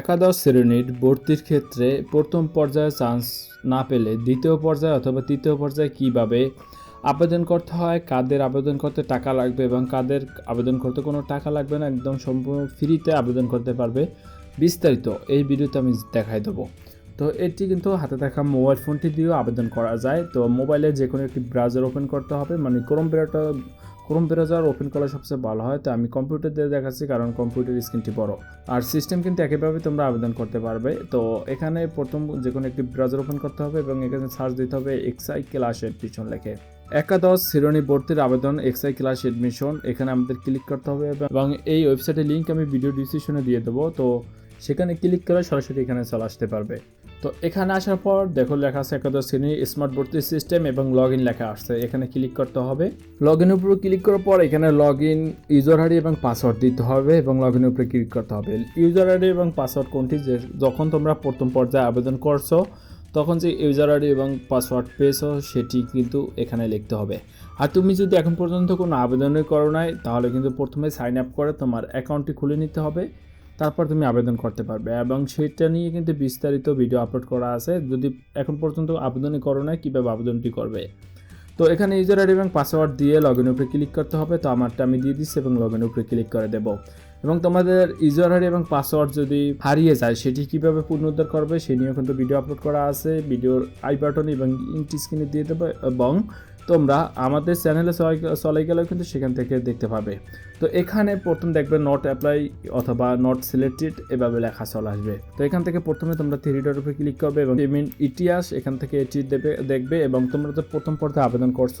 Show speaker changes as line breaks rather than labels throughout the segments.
একাদশ শ্রেণির ভর্তির ক্ষেত্রে প্রথম পর্যায়ে চান্স না পেলে দ্বিতীয় পর্যায়ে অথবা তৃতীয় পর্যায়ে কীভাবে আবেদন করতে হয়, কাদের আবেদন করতে টাকা লাগবে এবং কাদের আবেদন করতে কোনো টাকা লাগবে না, একদম সম্পূর্ণ ফ্রিতে আবেদন করতে পারবে। বিস্তারিত এই ভিডিওতে আমি দেখাই দেবো। তো এটি কিন্তু হাতে থাকা মোবাইল ফোনটি দিয়েও আবেদন করা যায়। তো মোবাইলে যে কোনো একটি ব্রাউজার ওপেন করতে হবে মানে Chrome browser Chrome browser open করা সবচেয়ে ভালো হয়, তো আমি কম্পিউটার দিয়ে দেখাচ্ছি কারণ কম্পিউটার স্ক্রিনটি বড়। আর সিস্টেম কিন্তু একইভাবে তোমরা আবেদন করতে পারবে। তো এখানে প্রথম যে কোনো একটি ব্রাউজার ওপেন করতে হবে এবং এখানে সার্চ দিতে হবে এক্সআই ক্লাস এডমিশন লেখে। একাদশ, শ্রেণি ভর্তির আবেদন এক্সআই ক্লাস এডমিশন এখানে আমাদের ক্লিক করতে হবে এবং এই ওয়েবসাইটের লিঙ্ক আমি ভিডিও ডিসক্রিপশনে দিয়ে দেবো। তো সেখানে ক্লিক করে সরাসরি এখানে চলে আসতে পারবে। তো এখানে আসার পর দেখো লেখা আছে একাদশ শ্রেণি স্মার্ট ভর্তি সিস্টেম এবং লগ ইন লেখা আসছে। এখানে ক্লিক করতে হবে। লগ ইনের উপর ক্লিক করার পর এখানে লগ ইন ইউজার আইডি এবং পাসওয়ার্ড দিতে হবে এবং লগ ইনের উপরে ক্লিক করতে হবে। ইউজার আইডি এবং পাসওয়ার্ড কোনটি? যে যখন তোমরা প্রথম পর্যায়ে আবেদন করছ, তখন যে ইউজার আইডি এবং পাসওয়ার্ড পেয়েছ, সেটি কিন্তু এখানে লিখতে হবে। আর তুমি যদি এখন পর্যন্ত কোনো আবেদনই করো নাই, তাহলে কিন্তু প্রথমে সাইন আপ করে তোমার অ্যাকাউন্টটি খুলে নিতে হবে। তারপর তুমি আবেদন করতে পারবে। এবং সেটা নিয়ে কিন্তু বিস্তারিত ভিডিও আপলোড করা আছে। যদি এখন পর্যন্ত আবেদনই করো না কীভাবে আবেদনটি করবে? তো এখানে ইউজার আইডি এবং পাসওয়ার্ড দিয়ে লগ ইন উপরে ক্লিক করতে হবে। তো আমারটা আমি দিয়ে দিচ্ছি এবং লগ ইন উপরে ক্লিক করে দেবো। এবং তোমাদের ইউজার আইডি এবং পাসওয়ার্ড যদি হারিয়ে যায়, সেটি কীভাবে পুনরুদ্ধার করবে, সে নিয়েও কিন্তু ভিডিও আপলোড করা আছে। ভিডিওর আই বাটন এবং ইন্টি স্ক্রিনে দিয়ে দেবো এবং তোমরা আমাদের চ্যানেলে চলে গেলেও কিন্তু সেখান থেকে দেখতে পাবে। তো এখানে প্রথম দেখবে নট অ্যাপ্লাই অথবা নট সিলেক্টেড এভাবে লেখা চলে আসবে। তো এখান থেকে প্রথমে তোমরা থ্রি ডট উপরে ক্লিক করবে এবং পেমেন্ট ইতিহাস এখান থেকে এটি দেবে, দেখবে এবং তোমরা তো প্রথম পর্যায়ে আবেদন করছ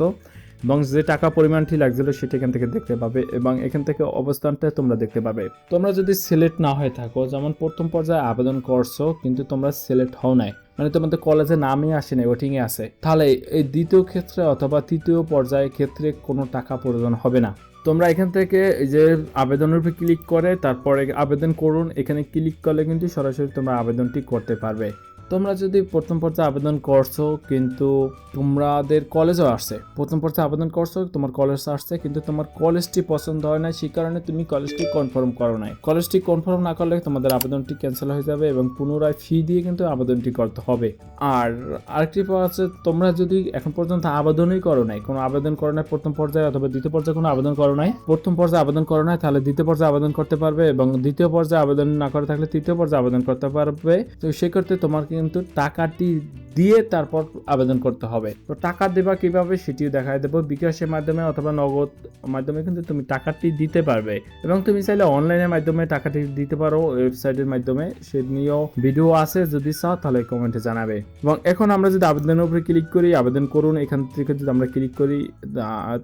এবং যে টাকা পরিমাণটি লাগছিল সেটা এখান থেকে দেখতে পাবে এবং এখান থেকে অবস্থানটা তোমরা দেখতে পাবে। তোমরা যদি সিলেক্ট না হয়ে থাকো, যেমন প্রথম পর্যায়ে আবেদন করছ কিন্তু তোমরা সিলেক্ট হও নাই মানে তোমাদের কলেজে নামই আসে না ওয়েটিংয়ে আছে। তাহলে এই দ্বিতীয় ক্ষেত্রে অথবা তৃতীয় পর্যায়ের ক্ষেত্রে কোনো টাকা প্রয়োজন হবে না। তোমরা এখান থেকে যে আবেদনের উপরে ক্লিক করে, তারপরে আবেদন করুন। এখানে ক্লিক করলে কিন্তু সরাসরি তোমরা আবেদনটি করতে পারবে। তোমরা যদি প্রথম পর্যায়ে আবেদন করছ, কিন্তু তোমাদের কলেজও আসছে। প্রথম পর্যায়ে আবেদন করছ, তোমার কলেজ আসছে, কিন্তু তোমার কলেজটি পছন্দ হয় না সেই কারণে তুমি কলেজটি কনফার্ম করো নাই। কলেজটি কনফার্ম না করলে তোমাদের আবেদনটি ক্যান্সেল হয়ে যাবে এবং পুনরায় ফি দিয়ে কিন্তু আবেদনটি করতে হবে। আর আরেকটি আছে তোমরা যদি এখন পর্যন্ত আবেদনই করো নাই, কোনো আবেদন করো নাই প্রথম পর্যায়ে অথবা দ্বিতীয় পর্যায়ে কোনো আবেদন করো নাই, প্রথম পর্যায়ে আবেদন করো নাই, তাহলে দ্বিতীয় পর্যায়ে আবেদন করতে পারবে এবং দ্বিতীয় পর্যায়ে আবেদন না করে থাকলে তৃতীয় পর্যায়ে আবেদন করতে পারবে। তো সেক্ষেত্রে তোমার কিন্তু টাকাটি দিয়ে তারপর আবেদন করতে হবে। তো টাকা দেবা কীভাবে সেটিও দেখায় দেবো। বিকাশের মাধ্যমে অথবা নগদ মাধ্যমে কিন্তু তুমি টাকাটি দিতে পারবে এবং তুমি চাইলে অনলাইনের মাধ্যমে টাকাটি দিতে পারো, ওয়েবসাইটের মাধ্যমে। সে নিয়েও ভিডিও আছে, যদি চাও তাহলে কমেন্টে জানাবে। এবং এখন আমরা যদি আবেদনের উপরে ক্লিক করি, আবেদন করুন। এখান থেকে যদি আমরা ক্লিক করি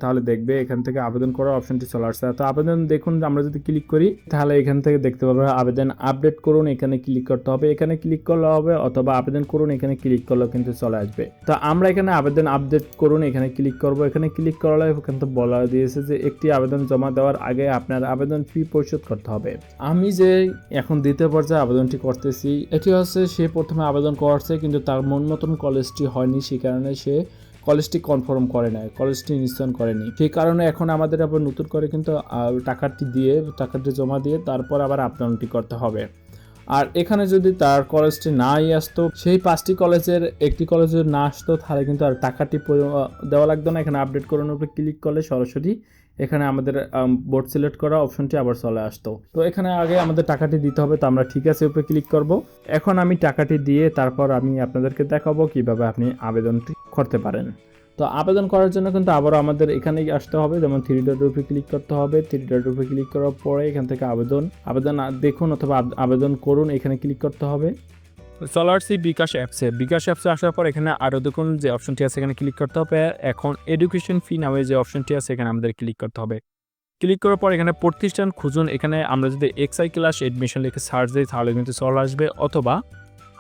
তাহলে দেখবে এখান থেকে আবেদন করার অপশনটি চলে আসছে। তো আবেদন দেখুন, আমরা যদি ক্লিক করি, তাহলে এখান থেকে দেখতে পাবো আবেদন আপডেট করুন। এখানে ক্লিক করতে হবে। এখানে ক্লিক করলে হবে অথবা আবেদন করুন, এখানে ক্লিক করলেও কিন্তু চলে আসবে। তো আমরা এখানে আবেদন আপডেট করুন, এখানে ক্লিক করব। এখানে ক্লিক করলে কিন্তু বলা দিয়েছে যে একটি আবেদন জমা দেওয়ার আগে আপনার আবেদন ফি পরিশোধ করতে হবে। আমি যে এখন দ্বিতীয় পর্যায়ে আবেদনটি করতেছি, এটি হচ্ছে সে প্রথমে আবেদন করছে, কিন্তু তার মন মতন কলেজটি হয়নি সেই কারণে সে কলেজটি কনফার্ম করে নাই কলেজটি নিশ্চয়ন করেনি। সেই কারণে এখন আমাদের আবার নতুন করে কিন্তু টাকাটি দিয়ে, টাকাটি জমা দিয়ে তারপর আবার আবেদনটি করতে হবে। আর এখানে যদি তার কলেজটি নাই আসতো, সেই পাঁচটি কলেজের একটি কলেজ যদি না আসতো, তাহলে কিন্তু আর টাকাটি দেওয়া লাগতো না। এখানে আপডেট করানোর উপরে ক্লিক করলে সরাসরি এখানে আমাদের বোর্ড সিলেক্ট করা অপশনটি আবার চলে আসতো। তো এখানে আগে আমাদের টাকাটি দিতে হবে, তো আমরা ঠিক আছে উপরে ক্লিক করব। এখন আমি টাকাটি দিয়ে তারপর আমি আপনাদেরকে দেখাবো কীভাবে আপনি আবেদনটি করতে পারেন। তো আবেদন করার জন্য কিন্তু আবারও আমাদের এখানেই আসতে হবে, যেমন থ্রি ডট রুপে ক্লিক করতে হবে থ্রি ডট রুপে ক্লিক করার পরে এখান থেকে আবেদন আবেদন দেখুন অথবা আবেদন করুন, এখানে ক্লিক করতে হবে।
চলে আসছি বিকাশ অ্যাপসে বিকাশ অ্যাপসে আসার পর এখানে আরও দেখুন যে অপশনটি আছে, এখানে ক্লিক করতে হবে। এখন এডুকেশন ফি নামে যে অপশনটি আছে, এখানে আমাদের ক্লিক করতে হবে। ক্লিক করার পর এখানে প্রতিষ্ঠান খুঁজুন, এখানে আমরা যদি এক্সআই ক্লাস এডমিশন লিখে সার্চ দিই, তাহলে কিন্তু চলে আসবে, অথবা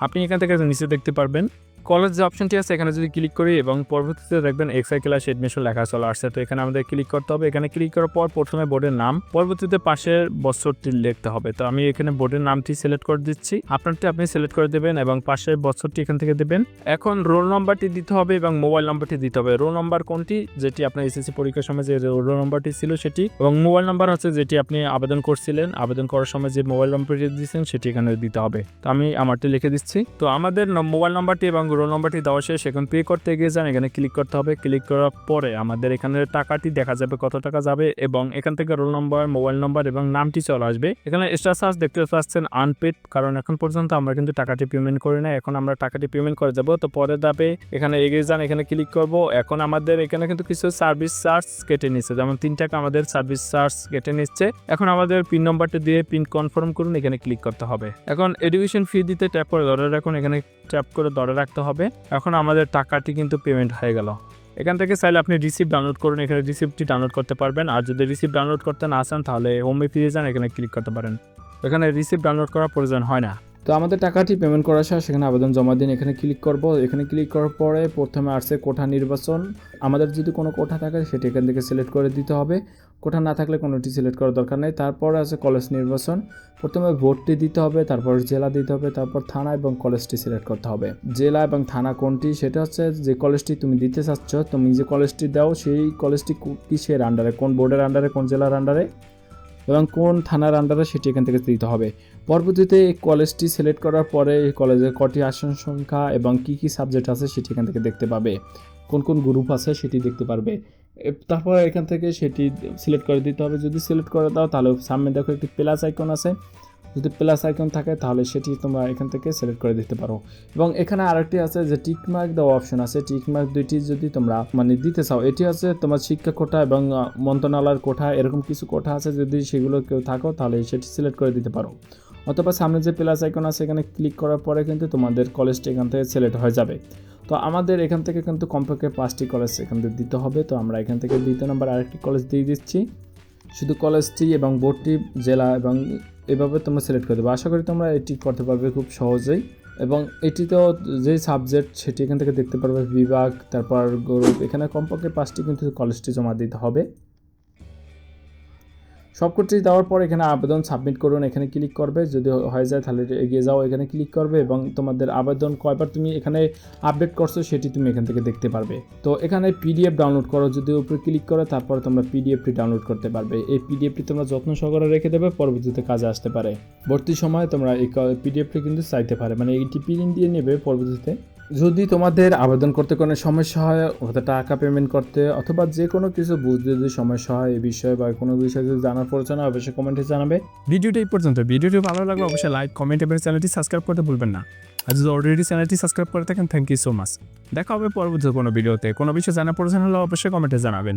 আপনি এখান থেকে নিচে দেখতে পারবেন। কলেজ যে অপশনটি আছে, এখানে যদি ক্লিক করি এবং পরবর্তীতে দেখবেন এক্সাই ক্লাস এডমিশন লেখা চলে আসছে, তো এখানে আমাদের ক্লিক করতে হবে। এখানে ক্লিক করার পর প্রথমে বোর্ডের নাম, পরবর্তীতে পাশের বছরটি লিখতে হবে। তো আমি এখানে বোর্ডের নামটি সিলেক্ট করে দিচ্ছি। আপনারটি আপনি সিলেক্ট করে দেবেন এবং পাশের বছরটি এখান থেকে দেবেন। এখন রোল নাম্বারটি দিতে হবে এবং মোবাইল নাম্বারটি দিতে হবে। রোল নাম্বার কোনটি? যেটি আপনার এসএসসি পরীক্ষার সময় যে রোল নাম্বারটি ছিল সেটি। এবং মোবাইল নাম্বার হচ্ছে যেটি আপনি আবেদন করছিলেন। আবেদন করার সময় যে মোবাইল নাম্বারটি দিয়েছেন, সেটি এখানে দিতে হবে। তো আমি আমারটি লিখে দিচ্ছি। তো আমাদের মোবাইল নাম্বারটি এবং রোল নাম্বারটি দেওয়া শেষ, এখন পে করতে গিয়ে যান, এখানে ক্লিক করতে হবে ক্লিক করার পরে আমাদের এখানে টাকাটি দেখা যাবে কত টাকা যাবে এবং এখান থেকে রোল নম্বর মোবাইল নম্বর এবং নামটি চলে আসবে। এখানে এক্সট্রা চার্জ দেখতে পাচ্ছেন আনপেড কারণ এখন পর্যন্ত আমরা কিন্তু টাকাটি পেমেন্ট করি না এখন আমরা টাকাটি পেমেন্ট করে যাব, তো পরে ধাপে এখানে এগিয়ে যান, এখানে ক্লিক করব, এখন আমাদের এখানে কিন্তু কিছু সার্ভিস চার্জ কেটে নিচ্ছে, যেমন তিন টাকা আমাদের সার্ভিস চার্জ কেটে নিচ্ছে, এখন আমাদের পিন নম্বরটা দিয়ে পিন কনফার্ম করুন, এখানে ক্লিক করতে হবে। এখন এডুকেশন ফি দিতে ট্যাপ করে ধরে রাখুন, এখানে ট্যাপ করে ধরে রাখতে হবে। এখন আমাদের টাকাটি কিন্তু পেমেন্ট হয়ে গেল। এখান থেকে চাইলে আপনি রিসিপ্ট ডাউনলোড করুন। এখানে রিসিপ্টটি ডাউনলোড করতে পারবেন। আর যদি রিসিপ্ট ডাউনলোড করতে না চান, তাহলে হোমে ফিরে যান, এখানে ক্লিক করতে পারেন। এখানে রিসিপ্ট ডাউনলোড করার প্রয়োজন হয় না।
তো আমাদের টাকাটি পেমেন্ট করার শেষ সেখানে আবেদন জমা দিন এখানে ক্লিক করব। এখানে ক্লিক করার পরে প্রথমে আসছে কোঠা নির্বাচন। আমাদের যদি কোনো কোঠা থাকে সেটি এখান থেকে সিলেক্ট করে দিতে হবে। কোঠা না থাকলে কোনোটি সিলেক্ট করার দরকার নেই। তারপরে আছে কলেজ নির্বাচন। প্রথমে ভোটটি দিতে হবে, তারপর জেলা দিতে হবে, তারপর থানা এবং কলেজটি সিলেক্ট করতে হবে। জেলা এবং থানা কোনটি? সেটা হচ্ছে যে কলেজটি তুমি দিতে চাচ্ছ, তুমি যে কলেজটি দাও, সেই কলেজটি কিসের আন্ডারে কোন বোর্ডের আন্ডারে কোন জেলার আন্ডারে এবং কোন থানার আন্ডারে সেটি এখান থেকে দিতে হবে। পরবর্তীতে এই কলেজটি সিলেক্ট করার পরে এই কলেজের কটি আসন সংখ্যা এবং কি কি সাবজেক্ট আছে সেটি এখান থেকে দেখতে পাবে। কোন কোন গ্রুপ আছে সেটি দেখতে পারবে। তারপর এখান থেকে সেটি সিলেক্ট করে দিতে হবে। যদি সিলেক্ট করে দাও তাহলে সামনে দেখো একটি প্লাস আইকন আছে। যদি প্লাস আইকন থাকে, তাহলে সেটি তোমরা এখান থেকে সিলেক্ট করে দিতে পারো। এবং এখানে আরেকটি আছে যে টিক মার্ক দেওয়া অপশন আছে। টিক মার্ক দুইটি যদি তোমরা মানে দিতে চাও, এটি আছে তোমার শিক্ষা কোঠা এবং মন্ত্রণালয়ের কোঠা। এরকম কিছু কোঠা আছে যদি সেগুলো কেউ থাকো, তাহলে সেটি সিলেক্ট করে দিতে পারো। অথবা সামনে যে প্লাস আইকন আছে, এখানে ক্লিক করার পরে কিন্তু তোমাদের কলেজটি এখান থেকে সিলেক্ট হয়ে যাবে। তো আমাদের এখান থেকে কিন্তু কমপক্ষে পাঁচটি কলেজ এখান থেকে দিতে হবে। তো আমরা এখান থেকে দ্বিতীয় নম্বর আরেকটি কলেজ দিয়ে দিচ্ছি। শুধু কলেজটি এবং বোর্ডটি জেলা এবং এভাবে তোমরা সিলেক্ট করে দেবে। আশা করি তোমরা এটি করতে পারবে খুব সহজেই। এবং এটি তো যে সাবজেক্ট সেটি এখান থেকে দেখতে পারবে, বিভাগ, তারপর গ্রুপ এখানে কমপক্ষে পাঁচটি কিন্তু কলেজটি জমা দিতে হবে। সবকটি দেওয়ার পর এখানে আবেদন সাবমিট করুন, এখানে ক্লিক করবে। যদি হয়ে যায় তাহলে এগিয়ে যাও, এখানে ক্লিক করবে এবং তোমাদের আবেদন কয়বার তুমি এখানে আপডেট করছ সেটি তুমি এখান থেকে দেখতে পারবে। তো এখানে পিডিএফ ডাউনলোড করো, যদি উপরে ক্লিক করো তারপর তোমরা পিডিএফটি ডাউনলোড করতে পারবে। এই পিডিএফটি তোমরা যত্ন সহকারে রেখে দেবে, পরবর্তীতে কাজে আসতে পারে। ভর্তি সময় তোমরা এই পিডিএফটি কিন্তু চাইতে পারে। মানে এইটি প্রিন্ট দিয়ে নেবে পরবর্তীতে। যদি তোমাদের আবেদন করতে কোনো সমস্যা হয়, অর্থাৎ টাকা পেমেন্ট করতে, অথবা যে কোনো কিছু বুঝতে যদি সমস্যা হয় এই বিষয়ে বা কোনো বিষয়ে যদি জানার প্রয়োজন হয়, অবশ্যই কমেন্টে জানাবে।
ভিডিওটি এই পর্যন্ত। ভিডিওটি ভালো লাগলে অবশ্যই লাইক কমেন্ট এবং চ্যানেলটি সাবস্ক্রাইব করতে ভুলবেন না। আর যদি অলরেডি চ্যানেলটি সাবস্ক্রাইব করে থাকেন থ্যাংক ইউ সো মাচ দেখা হবে পরবর্তী কোনো ভিডিওতে কোনো বিষয়ে জানার প্রয়োজন হলে অবশ্যই কমেন্টে জানাবেন।